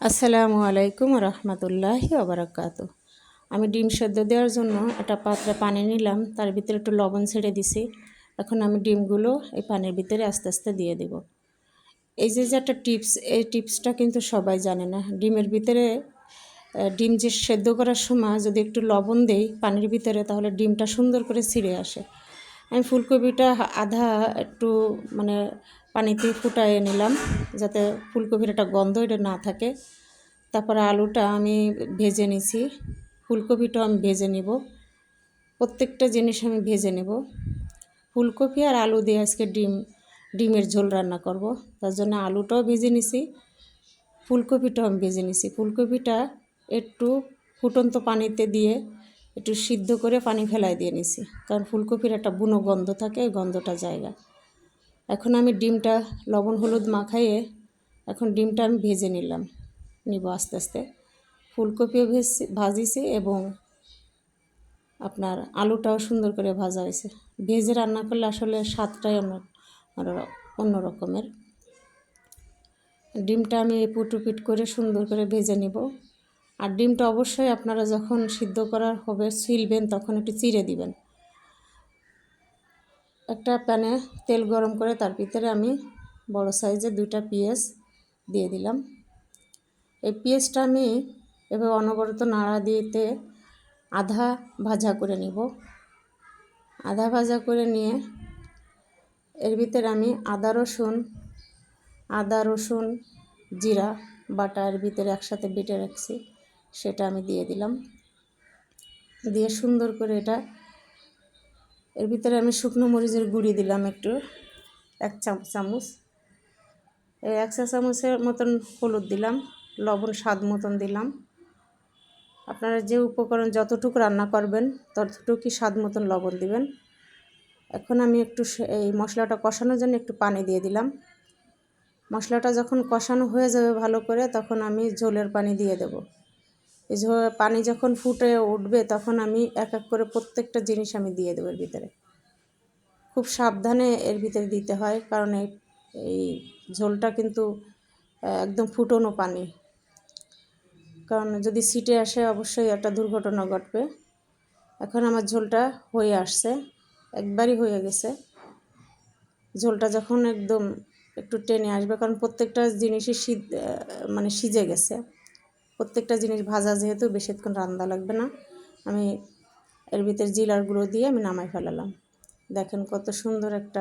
আসসালামু আলাইকুম রহমতুল্লাহি ওবরাকাত। আমি ডিম সেদ্ধ দেওয়ার জন্য একটা পাত্রে পানি নিলাম, তার ভিতরে একটু লবণ ছেড়ে দিছি। এখন আমি ডিমগুলো এই পানির ভিতরে আস্তে আস্তে দিয়ে দেব। এই যে যে একটা টিপস, এই টিপসটা কিন্তু সবাই জানে না। ডিমের ভিতরে ডিম যে সেদ্ধ করার সময় যদি একটু লবণ দেই পানির ভিতরে, তাহলে ডিমটা সুন্দর করে ছিঁড়ে আসে। আমি ফুলকপিটা আধা একটু মানে পানিতে ফুটাইয়ে নিলাম যাতে ফুলকপির একটা গন্ধ এটা না থাকে। তারপরে আলুটা আমি ভেজে নিছি। ফুলকপিটাও আমি ভেজে নিব। প্রত্যেকটা জিনিস আমি ভেজে নেব। ফুলকপি আর আলু দিয়ে আজকে ডিম, ডিমের ঝোল রান্না করব। তার জন্য আলুটাও ভেজে নিছি, ফুলকপিটাও আমি ভেজে নিছি। ফুলকপিটা একটু ফুটন্ত পানিতে দিয়ে একটু সিদ্ধ করে পানি ফেলাই দিয়ে নিছি। কারণ ফুলকপির একটা বুনো গন্ধ থাকে ওই গন্ধটা জায়গা। এখন আমি ডিমটা, লবণ, হলুদ মাখাইয়ে এখন ডিমটা আমি ভেজে নিলাম। নিব আস্তে আস্তে। ফুলকপিও ভেজছি ভাজিছি এবং আপনার আলুটাও সুন্দর করে ভাজা হয়েছে। ভেজে রান্না করলে আসলে স্বাদটাই অন্য অন্য রকমের। ডিমটা আমি পুটুপিট করে সুন্দর করে ভেজে নিব। আর ডিমটা অবশ্যই আপনারা যখন সিদ্ধ করার হবে ছিলবেন তখন একটু চিড়ে দিবেন। একটা প্যানে তেল গরম করে তার ভিতরে আমি বড় সাইজের দুইটা পেঁয়াজ দিয়ে দিলাম। এই পেঁয়াজটা আমি এবার অনবরত নাড়া দিতে আধা ভাজা করে নিব। আধা ভাজা করে নিয়ে এর ভিতরে আমি আদা, রসুন আদা, রসুন, জিরা, বাটা এর ভিতরে একসাথে বেটে রাখছি, সেটা আমি দিয়ে দিলাম। দিয়ে সুন্দর করে এটা এর ভিতরে আমি শুকনো মরিচের গুঁড়ি দিলাম একটু, এক চামচ। এই এক চা, চামচের মতন হলুদ দিলাম, লবণ স্বাদ মতন দিলাম। আপনারা যে উপকরণ যতটুকু রান্না করবেন ততটুকুই স্বাদ মতন লবণ দিবেন। এখন আমি একটু এই মশলাটা কষানোর জন্য একটু পানি দিয়ে দিলাম। মশলাটা যখন কষানো হয়ে যাবে ভালো করে, তখন আমি ঝোলের পানি দিয়ে দেব। এই পানি যখন ফুটে উঠবে তখন আমি এক এক করে প্রত্যেকটা জিনিস আমি দিয়ে দেবো এর ভিতরে। খুব সাবধানে এর ভিতরে দিতে হয়, কারণ এই এই ঝোলটা কিন্তু একদম ফুটনো পানি। কারণ যদি সিটে আসে অবশ্যই একটা দুর্ঘটনা ঘটবে। এখন আমার ঝোলটা হয়ে আসছে, একবারই হয়ে গেছে। ঝোলটা যখন একদম একটু টেনে আসবে, কারণ প্রত্যেকটা জিনিসই মানে সিজে গেছে। প্রত্যেকটা জিনিস ভাজা যেহেতু বেশিক্ষণ রান্না লাগবে না, আমি এর ভিতরে জিলারগুলো দিয়ে আমি নামাই ফেলালাম। দেখেন কত সুন্দর একটা